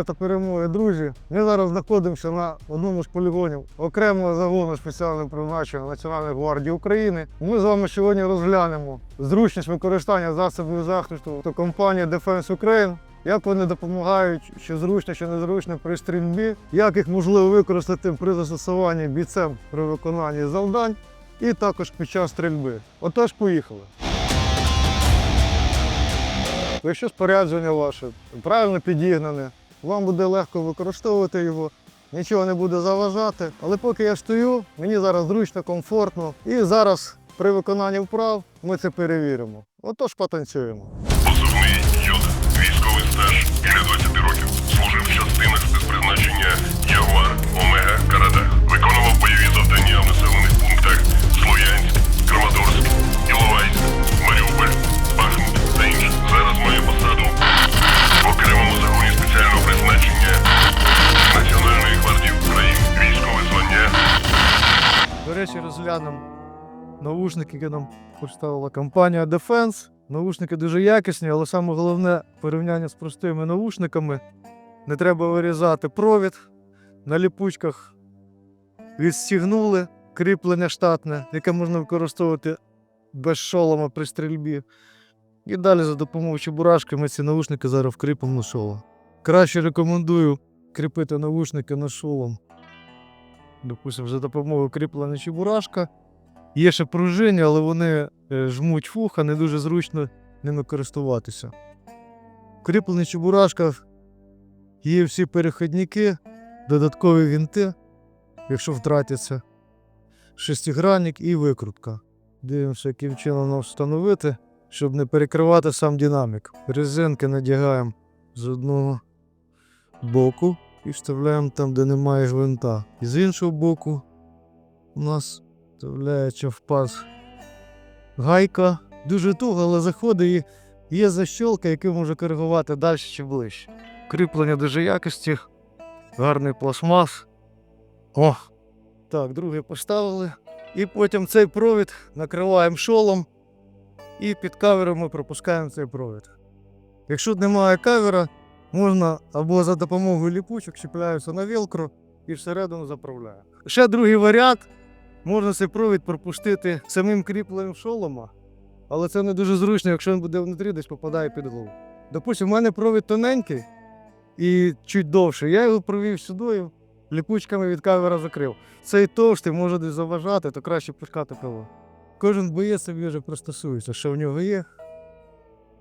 здоров'я та перемоги, друзі. Ми зараз знаходимося на одному з полігонів окремого загону спеціального призначення Національної гвардії України. Ми з вами сьогодні розглянемо зручність використання засобів захисту та компанії Defense Ukraine. Як вони допомагають, що зручно, що незручно при стрільбі, як їх можливо використати при застосуванні бійцем при виконанні завдань і також під час стрільби. Отож, поїхали. Якщо спорядження ваше правильно підігнане, вам буде легко використовувати його, нічого не буде заважати. Але поки я стою, мені зараз зручно, комфортно. І зараз при виконанні вправ ми це перевіримо. Отож потанцюємо. Позивний Йод. Військовий стаж біля 20 років. Служив в частинах спецпризначення Ягуар, Омега, Карада. Розглянемо наушники, які нам поставила компанія Defense. Наушники дуже якісні, але саме головне порівняння з простими наушниками. Не треба вирізати провід. На ліпучках відстігнули кріплення штатне, яке можна використовувати без шолома при стрільбі. І далі за допомогою чебурашки ми ці наушники зараз вкріпимо на шолом. Краще рекомендую кріпити наушники на шолом допустимо, за допомогою кріплення чебурашка. Є ще пружині, але вони е, жмуть вуха, не дуже зручно ними користуватися. В кріпленні чебурашках є всі перехідники, додаткові вінти, якщо втратяться, шестигранник і викрутка. Дивимося, яким чином нам встановити, щоб не перекривати сам динамік. Резинки надягаємо з одного боку і вставляємо там, де немає гвинта. І з іншого боку у нас вставляється в паз гайка. Дуже туго, але заходить і є защолка, яку може коригувати далі чи ближче. Кріплення дуже якості, гарний пластмас. О! Так, другий поставили. І потім цей провід накриваємо шолом і під кавером ми пропускаємо цей провід. Якщо немає кавера, можна або за допомогою ліпучок чіпляються на велкро і всередину заправляю. Ще другий варіант. Можна цей провід пропустити самим кріпленням шолома, але це не дуже зручно, якщо він буде внутрі, десь попадає під голову. Допустим, у мене провід тоненький і чуть довший. Я його провів сюди, ліпучками від кавера закрив. Цей товстий може десь заважати, то краще пускати пиво. Кожен боєць собі вже пристосується, що в нього є,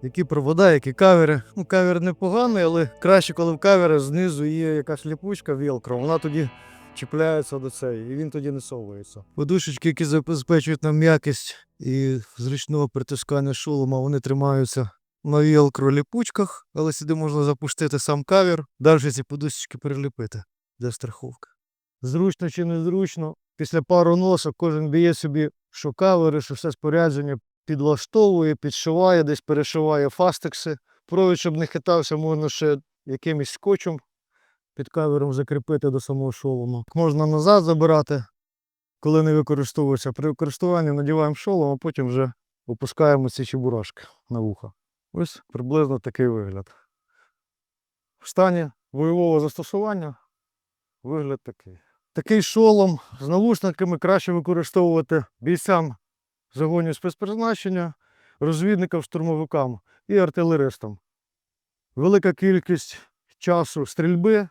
які провода, які кавери. Ну, кавер непоганий, але краще, коли в кавера знизу є якась ліпучка велкро, вона тоді чіпляється до цієї, і він тоді не совується. Подушечки, які забезпечують нам м'якість і зручного притискання шолома, вони тримаються на велкро ліпучках, але сюди можна запустити сам кавер, далі ці подушечки переліпити для страховки. Зручно чи незручно, після пару носок кожен б'є собі, що кавери, що все спорядження підлаштовує, підшиває, десь перешиває фастекси. Провід, щоб не хитався, можна ще якимось скотчем під кавером закріпити до самого шолома. Можна назад забирати, коли не використовується. При використанні надіваємо шолом, а потім вже опускаємо ці чебурашки на вуха. Ось приблизно такий вигляд. В стані бойового застосування вигляд такий. Такий шолом з навушниками краще використовувати бійцям загонів спецпризначення, розвідникам, штурмовикам і артилеристам. Велика кількість часу стрільби,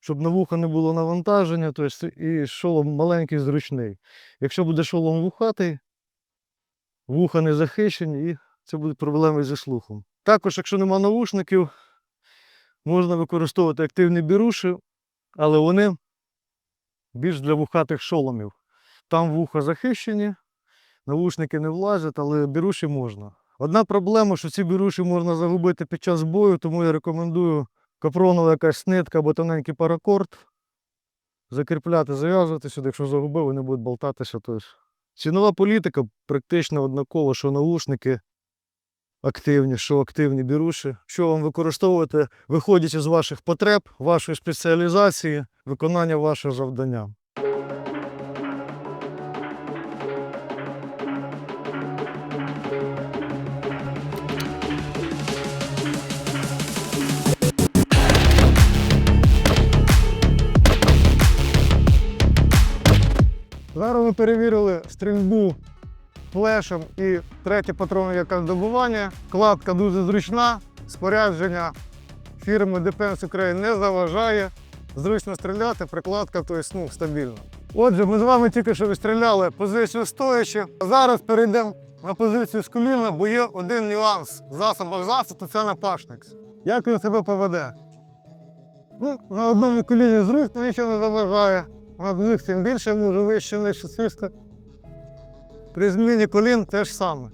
щоб на вуха не було навантаження, тобто і шолом маленький, зручний. Якщо буде шолом вухатий, вуха не захищені і це будуть проблеми зі слухом. Також, якщо нема навушників, можна використовувати активні біруші, але вони більш для вухатих шоломів. Там вуха захищені, навушники не влазять, але біруші можна. Одна проблема, що ці біруші можна загубити під час бою, тому я рекомендую капронова якась нитка або тоненький паракорд. Закріпляти, зав'язувати сюди, якщо загубив, вони будуть болтатися. Тож. Цінова політика практично однакова, що наушники активні, що активні біруші. Що вам використовувати, виходячи з ваших потреб, вашої спеціалізації, виконання вашого завдання. Ми перевірили стрільбу флешем і третє патронне добування. Кладка дуже зручна, спорядження фірми Defense Ukraine не заважає. Зручно стріляти, прикладка тобто, ну, стабільна. Отже, ми з вами тільки що відстріляли позицію стоячи. Зараз перейдемо на позицію з коліна, бо є один нюанс. Засобах засобу це напашник. Як він себе поведе? Ну, на одному коліні зручно нічого не заважає, на двох тим більше може вище нижче свиста. При зміні колін те ж саме.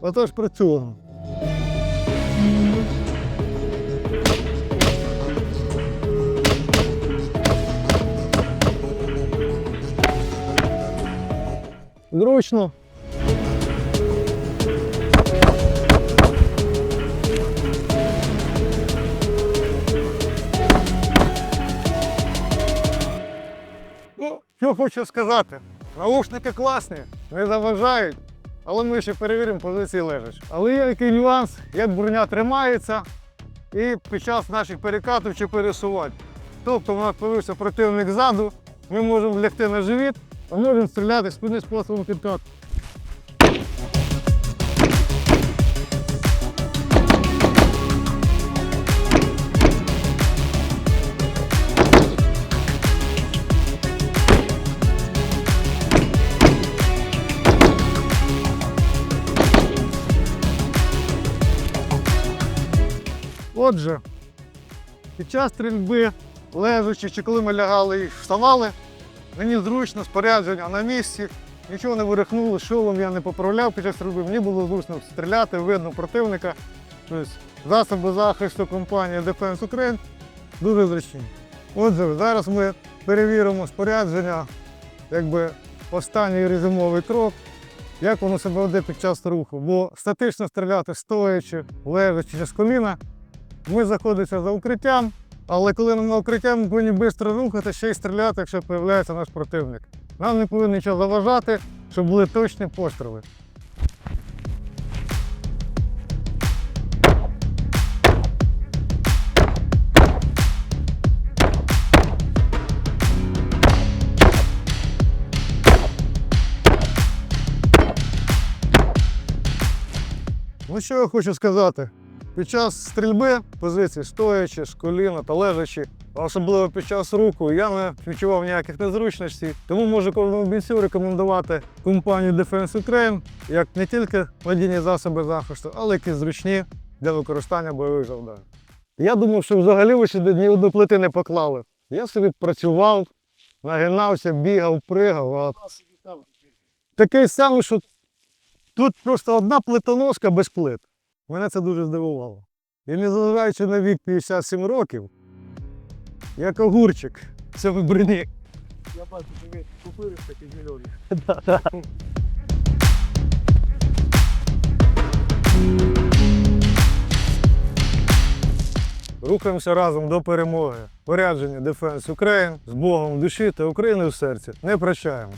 Отож працюємо. Зручно. Що хочу сказати. Наушники класні, не заважають, але ми ще перевіримо позиції лежач. Але є який нюанс, як броня тримається і під час наших перекатів чи пересувань. Тобто у нас появився противник ззаду, ми можемо лягти на живіт, а можемо стріляти спільним способом підкату. Отже, під час стрільби, лежачи чи коли ми лягали і вставали, мені зручно, спорядження на місці, нічого не вирихнуло, шолом я не поправляв під час стрільби, мені було зручно стріляти, видно противника. Тобто засоби захисту компанії Defense Ukraine дуже зручні. Отже, зараз ми перевіримо спорядження, якби останній резюмовий крок, як воно себе веде під час руху. Бо статично стріляти стоячи, лежачи чи з коліна ми знаходимося за укриттям, але коли нам на укриття, ми повинні швидко рухати, ще й стріляти, якщо з'являється наш противник. Нам не повинен нічого заважати, щоб були точні постріли. Ну що я хочу сказати? Під час стрільби позиції стоячи, коліна та лежачи, особливо під час руху, я не відчував ніяких незручностей. Тому можу кожному бійцю рекомендувати компанію Defense Ukraine як не тільки надійні засоби захисту, але й зручні для використання бойових завдань. Я думав, що взагалі ви сюди ні одної плити не поклали. Я собі працював, нагинався, бігав, пригав. А такий самий, що тут просто одна плитоноска без плит. Мене це дуже здивувало. І незважаючи на вік 57 років, як огурчик в цьому броні. Я бачу, що ви купили такі зелені. Рухаємося разом до перемоги. Порядження Defense Ukraine з Богом в душі та Україною в серці. Не прощаємо.